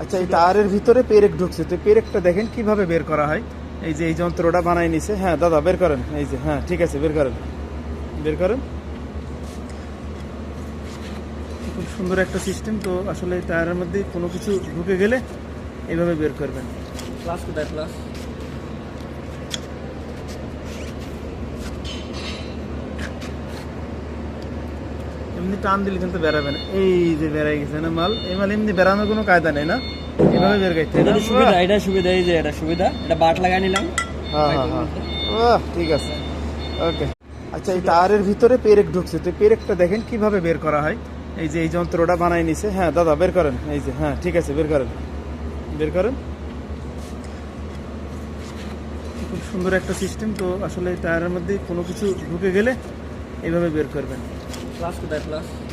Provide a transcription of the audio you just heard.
আচ্ছা এই টায়ারের ভিতরে পেরেক ঢুকছে। তো পেরেকটা দেখেন কীভাবে বের করা হয়। এই যে এই যন্ত্রটা বানাই নিছে। হ্যাঁ দাদা, বের করেন। এই যে হ্যাঁ ঠিক আছে, বের করেন। বের করেন। খুব সুন্দর একটা সিস্টেম। তো আসলে টায়ারের মধ্যে কোনো কিছু ঢুকে গেলে এইভাবে বের করবেন। প্লাস কোথায় প্লাস এমনি টান দিলে কিন্তু বেরাবে না। এই যে বেড়াই গেছে না মাল এই মাল এমনি বেরানোর কোনো কায়দা নেই না। এভাবে বের গাইতে এটা সুবিধা এটা সুবিধা এই যে এটা সুবিধা এটা বাট লাগাই নিলাম। হ্যাঁ হ্যাঁ হ্যাঁ। ঠিক আছে। ওকে আচ্ছা এই টায়ারের ভিতরে পেরেক ঢুকছে। তো পেরেকটা দেখেন কীভাবে বের করা হয়। এই যে এই যন্ত্রটা বানাই নিছে। হ্যাঁ দাদা বের করেন। এই যে হ্যাঁ ঠিক আছে বের করেন। বের করেন। খুব সুন্দর একটা সিস্টেম তো আসলে টায়ারের মধ্যে কোনো কিছু ঢুকে গেলে এইভাবে বের করবেন। plus to by plus.